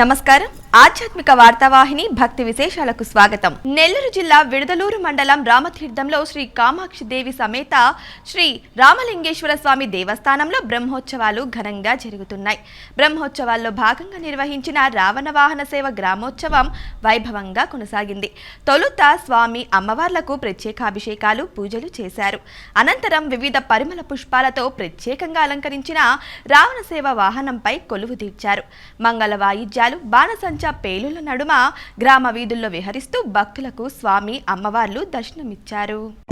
నమస్కారం. ఆధ్యాత్మిక వార్తావాహిని భక్తి విశేషాలకు స్వాగతం. నెల్లూరు జిల్లా విడదలూరు మండలం రామతీర్థంలో శ్రీ కామాక్షి దేవి సమేత శ్రీ రామలింగేశ్వర స్వామి దేవస్థానంలో బ్రహ్మోత్సవాలు ఘనంగా జరుగుతున్నాయి. బ్రహ్మోత్సవాల్లో భాగంగా నిర్వహించిన రావణ వాహన సేవ గ్రామోత్సవం వైభవంగా కొనసాగింది. తొలుత స్వామి అమ్మవార్లకు ప్రత్యేకాభిషేకాలు పూజలు చేశారు. అనంతరం వివిధ పరిమళ పుష్పాలతో ప్రత్యేకంగా అలంకరించిన రావణ సేవ వాహనంపై కొలువు తీర్చారు. మంగళ వాయిద్యాలు బాణసంచా పేలుల నడుమ గ్రామ వీధుల్లో విహరిస్తూ భక్తులకు స్వామి అమ్మవార్లు దర్శనమిచ్చారు.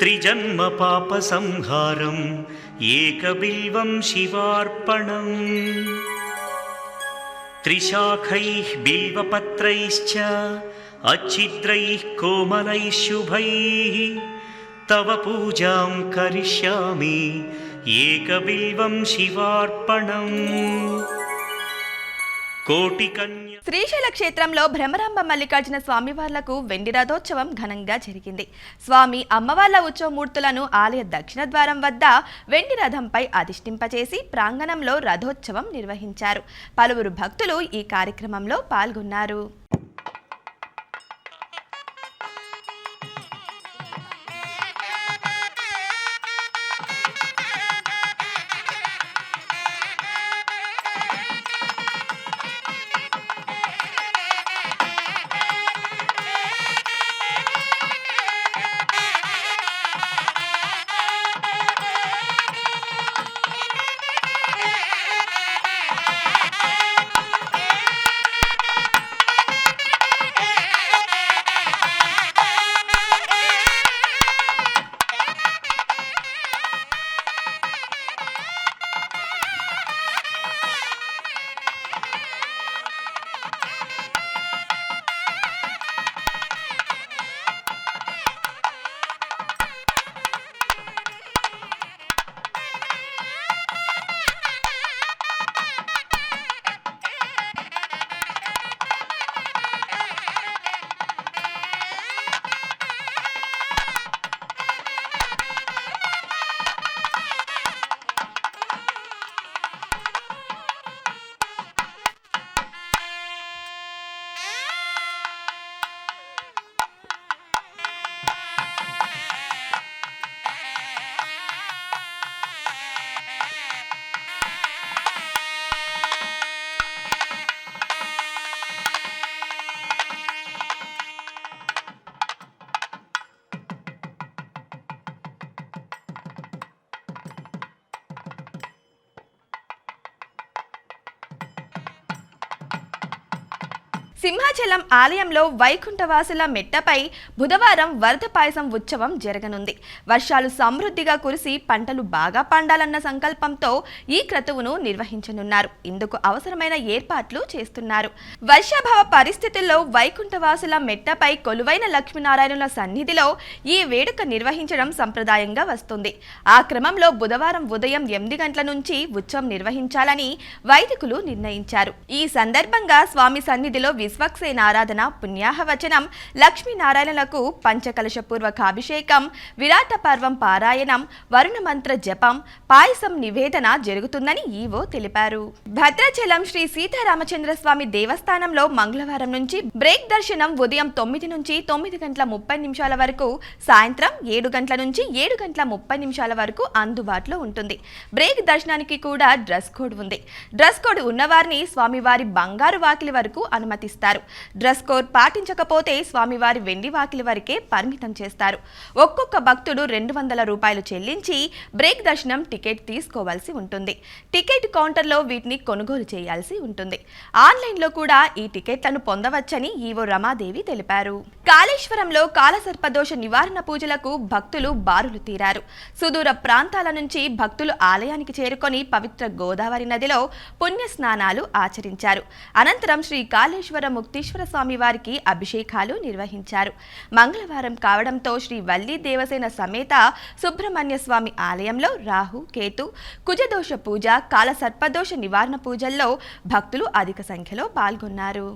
त्रिजन्मपापसंहारम् एकबिल्वं शिवार्पणम्। त्रिशाखैः बिल्वपत्रैश्च अच्छिद्रैः कोमलैः शुभैः तव पूजां करिष्यामि एकबिल्वं शिवार्पणम् శ్రీశైల క్షేత్రంలో భ్రమరాంబ మల్లికార్జున స్వామివార్లకు వెండి రథోత్సవం ఘనంగా జరిగింది. స్వామి అమ్మవార్ల ఉత్సవమూర్తులను ఆలయ దక్షిణ ద్వారం వద్ద వెండి రథంపై అధిష్ఠింపచేసి ప్రాంగణంలో రథోత్సవం నిర్వహించారు. పలువురు భక్తులు ఈ కార్యక్రమంలో పాల్గొన్నారు. సింహాచలం ఆలయంలో వైకుంఠవాసుల మెట్టపై బుధవారం వరద పాయసం ఉత్సవం జరగనుంది. వర్షాలు సమృద్ధిగా కురిసి పంటలు బాగా పండాలన్న సంకల్పంతో ఈ క్రతువును నిర్వహించనున్నారు. ఇందుకు అవసరమైన ఏర్పాట్లు చేస్తున్నారు. వర్షాభావ పరిస్థితుల్లో వైకుంఠవాసుల మెట్టపై కొలువైన లక్ష్మీనారాయణుల సన్నిధిలో ఈ వేడుక నిర్వహించడం సంప్రదాయంగా వస్తుంది. ఆ క్రమంలో బుధవారం ఉదయం ఎనిమిది గంటల నుంచి ఉత్సవం నిర్వహించాలని వైదికులు నిర్ణయించారు. ఈ సందర్భంగా స్వామి సన్నిధిలో విశ్వక్సేన నారాధన పుణ్యాహవచనం లక్ష్మీనారాయణలకు పంచకలశ పూర్వక అభిషేకం విరాట పర్వం పారాయణం వరుణ మంత్ర జపం పాయసం నివేదన జరుగుతుందని ఈవో తెలిపారు. భద్రాచలం శ్రీ సీతారామచంద్ర స్వామి దేవస్థానంలో మంగళవారం నుంచి బ్రేక్ దర్శనం ఉదయం తొమ్మిది నుంచి తొమ్మిది గంటల ముప్పై నిమిషాల వరకు సాయంత్రం ఏడు గంటల నుంచి ఏడు గంటల ముప్పై నిమిషాల వరకు అందుబాటులో ఉంటుంది. బ్రేక్ దర్శనానికి కూడా డ్రెస్ కోడ్ ఉంది. డ్రెస్ కోడ్ ఉన్నవారిని స్వామివారి బంగారు వాకిలి వరకు అనుమతిస్తారు. డ్రెస్ కోడ్ పాటించకపోతే స్వామివారి వెండి వాకిలి వరకే పరిమితం చేస్తారు. ఒక్కొక్క భక్తుడు రెండు వందల రూపాయలు చెల్లించి బ్రేక్ దర్శనం టికెట్ తీసుకోవాల్సి ఉంటుంది. టికెట్ కౌంటర్లో వీటిని కొనుగోలు చేయాల్సి ఉంటుంది. ఆన్లైన్లో కూడా ఈ టికెట్లను పొందవచ్చని ఈవో రమాదేవి తెలిపారు. కాళేశ్వరంలో కాలసర్పదోష నివారణ పూజలకు భక్తులు బారులు తీరారు. సుదూర ప్రాంతాల నుంచి భక్తులు ఆలయానికి చేరుకొని పవిత్ర గోదావరి నదిలో పుణ్య స్నానాలు ఆచరించారు. అనంతరం శ్రీ కాళేశ్వర వెంకటేశ్వర స్వామి వారికి అభిషేకాలు నిర్వహించారు. మంగళవారం కావడంతో శ్రీ వల్లి దేవసేన సమేత సుబ్రహ్మణ్య స్వామి ఆలయంలో రాహు కేతు కుజదోష పూజ కాల సర్పదోష నివారణ పూజల్లో భక్తులు అధిక సంఖ్యలో పాల్గొన్నారు.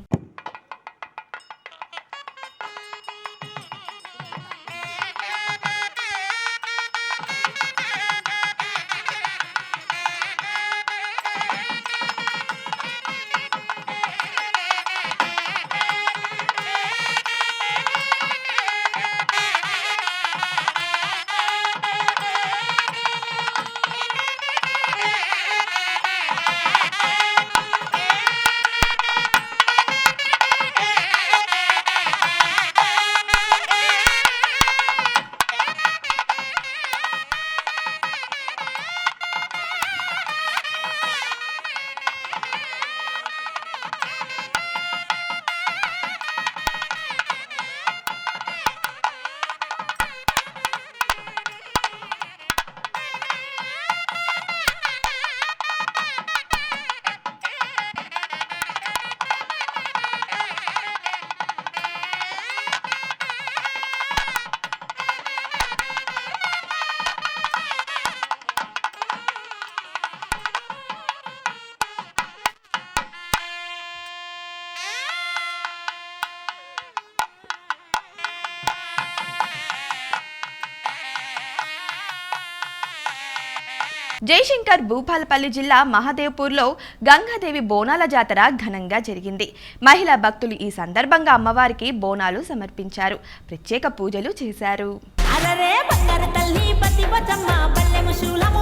జయశంకర్ భూపాలపల్లి జిల్లా మహాదేవ్పూర్లో గంగాదేవి బోనాల జాతర ఘనంగా జరిగింది. మహిళా భక్తులు ఈ సందర్భంగా అమ్మవారికి బోనాలు సమర్పించారు. ప్రత్యేక పూజలు చేశారు. అరరే బంగారు తల్లి పతి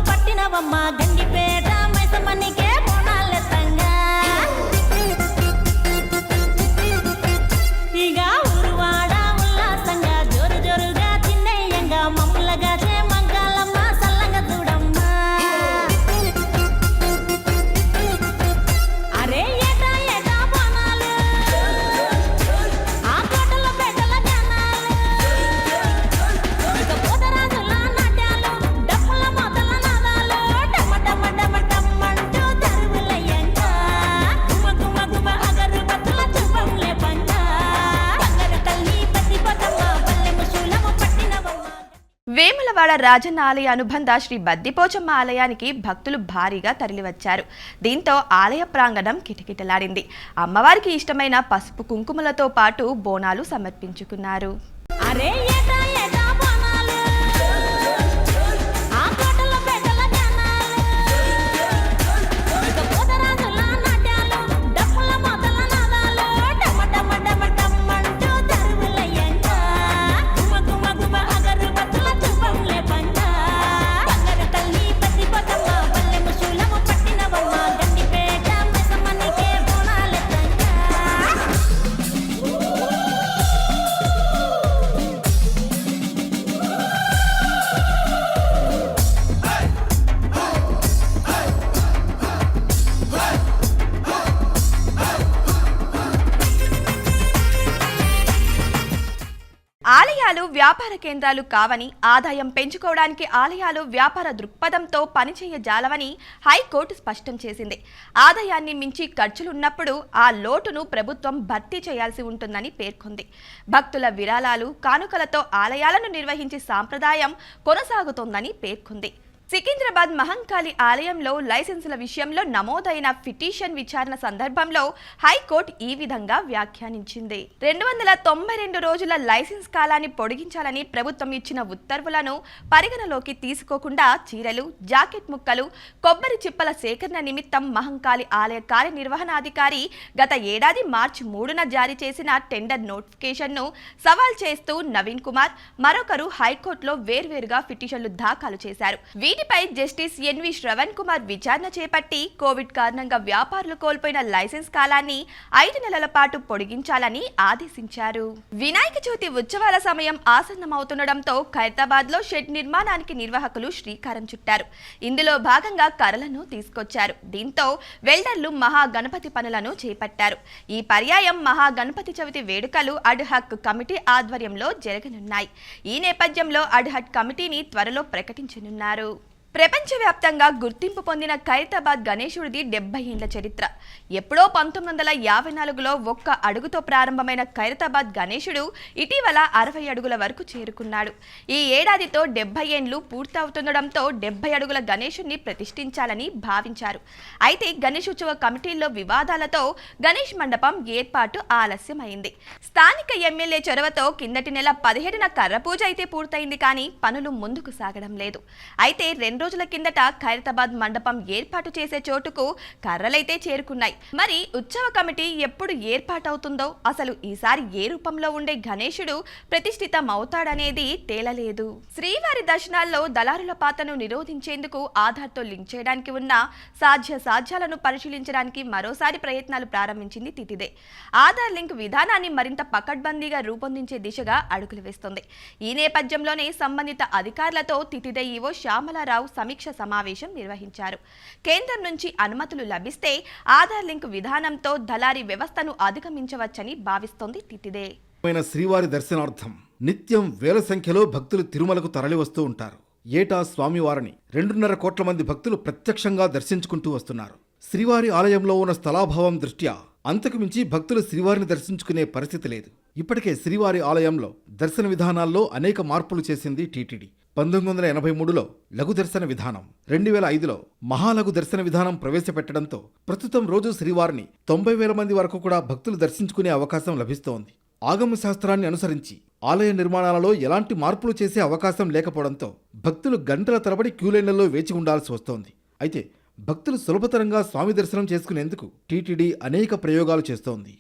పట్టినవమ్మ గండిపేట మైసమ్మనికే వేములవాడ రాజన్న ఆలయ అనుబంధ శ్రీ బద్దిపోచమ్మ ఆలయానికి భక్తులు భారీగా తరలివచ్చారు. దీంతో ఆలయ ప్రాంగణం కిటకిటలాడింది. అమ్మవారికి ఇష్టమైన పసుపు కుంకుమలతో పాటు బోనాలు సమర్పించుకున్నారు. వ్యాపార కేంద్రాలు కావని ఆదాయం పెంచుకోవడానికి ఆలయాలు వ్యాపార దృక్పథంతో పనిచేయజాలవని హైకోర్టు స్పష్టం చేసింది. ఆదాయాన్ని మించి ఖర్చులున్నప్పుడు ఆ లోటును ప్రభుత్వం భర్తీ చేయాల్సి ఉంటుందని పేర్కొంది. భక్తుల విరాళాలు కానుకలతో ఆలయాలను నిర్వహించే సాంప్రదాయం కొనసాగుతోందని పేర్కొంది. సికింద్రాబాద్ మహంకాళి ఆలయంలో లైసెన్సుల విషయంలో నమోదైన పిటిషన్ విచారణ సందర్భంలో హైకోర్టు ఈ విధంగా వ్యాఖ్యానించింది. రెండు వందల తొంభై రెండు రోజుల లైసెన్స్ కాలాన్ని పొడిగించాలని ప్రభుత్వం ఇచ్చిన ఉత్తర్వులను పరిగణలోకి తీసుకోకుండా చీరలు జాకెట్ ముక్కలు కొబ్బరి చిప్పల సేకరణ నిమిత్తం మహంకాళి ఆలయ కార్యనిర్వహణాధికారి గత ఏడాది మార్చి మూడున జారీ చేసిన టెండర్ నోటిఫికేషన్ను సవాల్ చేస్తూ నవీన్ కుమార్ మరొకరు హైకోర్టులో వేర్వేరుగా పిటిషన్లు దాఖలు చేశారు. వీటి దీనిపై జస్టిస్ ఎన్వి శ్రవణ్ కుమార్ విచారణ చేపట్టి కోవిడ్ కారణంగా వ్యాపారులు కోల్పోయిన లైసెన్స్ కాలాన్ని ఐదు నెలల పాటు పొడిగించాలని ఆదేశించారు. వినాయక చవితి ఉత్సవాల సమయం ఆసన్నమవుతుండటంతో ఖైరతాబాద్లో షెడ్ నిర్మాణానికి నిర్వాహకులు శ్రీకారం చుట్టారు. ఇందులో భాగంగా కర్రలను తీసుకొచ్చారు. దీంతో వెల్డర్లు మహాగణపతి పనులను చేపట్టారు. ఈ పర్యాయం మహాగణపతి చవితి వేడుకలు అడ్హక్ కమిటీ ఆధ్వర్యంలో జరగనున్నాయి. ఈ నేపథ్యంలో అడ్హక్ కమిటీని త్వరలో ప్రకటించనున్నారు. ప్రపంచవ్యాప్తంగా గుర్తింపు పొందిన ఖైరతాబాద్ గణేశుడిది డెబ్బై ఏండ్ల చరిత్ర. ఎప్పుడో పంతొమ్మిది వందల యాభై నాలుగులో ఒక్క అడుగుతో ప్రారంభమైన ఖైరతాబాద్ గణేశుడు ఇటీవల అరవై అడుగుల వరకు చేరుకున్నాడు. ఈ ఏడాదితో డెబ్బై ఏండ్లు పూర్తవుతుండడంతో డెబ్బై అడుగుల గణేశుడిని ప్రతిష్ఠించాలని భావించారు. అయితే గణేశోత్సవ కమిటీల్లో వివాదాలతో గణేష్ మండపం ఏర్పాటు ఆలస్యమైంది. స్థానిక ఎమ్మెల్యే చొరవతో కిందటి నెల పదిహేడున కర్ర పూజ అయితే పూర్తయింది కానీ పనులు ముందుకు సాగడం లేదు. అయితే రెండు రోజుల కిందట ఖైరతాబాద్ మండపం ఏర్పాటు చేసే చోటుకు కర్రలైతే చేరుకున్నాయి. మరి ఉత్సవ కమిటీ ఎప్పుడు ఏర్పాటవుతుందో అసలు ఈసారి ఏ రూపంలో ఉండే గణేశుడు ప్రతిష్ఠితమవుతాడనేది తేలలేదు. శ్రీవారి దర్శనాల్లో దళారుల పాత్రను నిరోధించేందుకు ఆధార్తో లింక్ చేయడానికి ఉన్న సాధ్య సాధ్యాలను పరిశీలించడానికి మరోసారి ప్రయత్నాలు ప్రారంభించింది తితిదే. ఆధార్ లింక్ విధానాన్ని మరింత పకడ్బందీగా రూపొందించే దిశగా అడుగులు వేస్తుంది. ఈ నేపథ్యంలోనే సంబంధిత అధికారులతో తితిదే ఈవో శ్యామలారావు సమీక్ష సమావేశం నిర్వహించారు. కేంద్రం నుంచి అనుమతులు లభిస్తే ఆధార్ లింక్ విధానంతో దళారీ వ్యవస్థను అధిగమించవచ్చని భావిస్తోంది తితిదే. శ్రీవారి దర్శనార్థం. నిత్యం వేల సంఖ్యలో భక్తులు తిరుమలకు తరలి వస్తూ ఉంటారు. ఏటా స్వామివారిని రెండున్నర కోట్ల మంది భక్తులు ప్రత్యక్షంగా దర్శించుకుంటూ వస్తున్నారు. శ్రీవారి ఆలయంలో ఉన్న స్థలాభావం దృష్ట్యా అంతకుమించి భక్తులు శ్రీవారిని దర్శించుకునే పరిస్థితి లేదు. ఇప్పటికే శ్రీవారి ఆలయంలో దర్శన విధానాల్లో అనేక మార్పులు చేసింది టీటీడీ. పంతొమ్మిది వందల ఎనభై మూడులో లఘు దర్శన విధానం రెండు వేల ఐదులో మహాలఘు దర్శన విధానం ప్రవేశపెట్టడంతో ప్రస్తుతం రోజు శ్రీవారిని తొంభై వేల మంది వరకు కూడా భక్తులు దర్శించుకునే అవకాశం లభిస్తోంది. ఆగమ శాస్త్రాన్ని అనుసరించి ఆలయ నిర్మాణాలలో ఎలాంటి మార్పులు చేసే అవకాశం లేకపోవడంతో భక్తులు గంటల తరబడి క్యూలైన్లలో వేచి ఉండాల్సి వస్తోంది. అయితే భక్తులు సులభతరంగా స్వామి దర్శనం చేసుకునేందుకు టీటీడీ అనేక ప్రయోగాలు చేస్తోంది.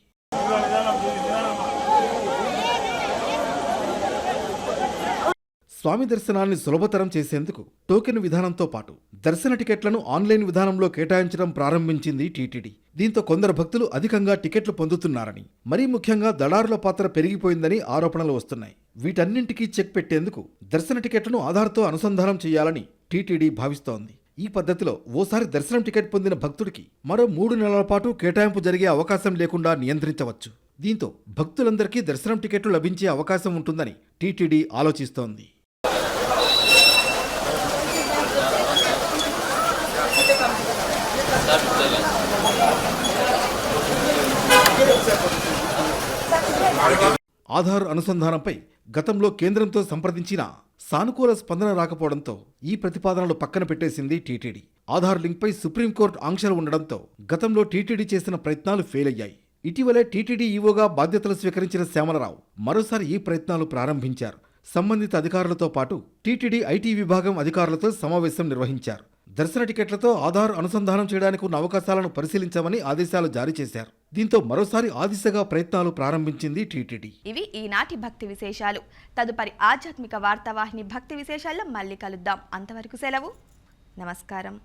స్వామి దర్శనాన్ని సులభతరం చేసేందుకు టోకెన్ విధానంతో పాటు దర్శన టికెట్లను ఆన్లైన్ విధానంలో కేటాయించడం ప్రారంభించింది టీటీడీ. దీంతో కొందరు భక్తులు అధికంగా టికెట్లు పొందుతున్నారని మరీ ముఖ్యంగా దళారుల పాత్ర పెరిగిపోయిందని ఆరోపణలు వస్తున్నాయి. వీటన్నింటికీ చెక్ పెట్టేందుకు దర్శన టికెట్లను ఆధార్తో అనుసంధానం చేయాలని టీటీడీ భావిస్తోంది. ఈ పద్ధతిలో ఓసారి దర్శనం టికెట్ పొందిన భక్తుడికి మరో మూడు నెలల పాటు కేటాయింపు జరిగే అవకాశం లేకుండా నియంత్రించవచ్చు. దీంతో భక్తులందరికీ దర్శనం టికెట్లు లభించే అవకాశం ఉంటుందని టీటీడీ ఆలోచిస్తోంది. ఆధార్ అనుసంధానంపై గతంలో కేంద్రంతో సంప్రదించిన సానుకూల స్పందన రాకపోవడంతో ఈ ప్రతిపాదనలు పక్కన పెట్టేసింది టీటీడీ. ఆధార్ లింక్పై సుప్రీంకోర్టు ఆంక్షలు ఉండడంతో గతంలో టీటీడీ చేసిన ప్రయత్నాలు ఫెయిల్ అయ్యాయి ఇటీవలే టీటీడీ ఈవోగా బాధ్యతలు స్వీకరించిన శ్యామలరావు మరోసారి ఈ ప్రయత్నాలు ప్రారంభించారు. సంబంధిత అధికారులతో పాటు టీటీడీ ఐటీ విభాగం అధికారులతో సమావేశం నిర్వహించారు. దర్శన టికెట్లతో ఆధార్ అనుసంధానం చేయడానికి ఉన్న అవకాశాలను పరిశీలించామని ఆదేశాలు జారీ చేశారు. దీంతో మరోసారి ఆ దిశగా ప్రయత్నాలు ప్రారంభించింది టీటీడీ. ఇవి ఈనాటి భక్తి విశేషాలు. తదుపరి ఆధ్యాత్మిక వార్తావాహిని భక్తి విశేషాల్లో మళ్ళీ కలుద్దాం. అంతవరకు సెలవు. నమస్కారం.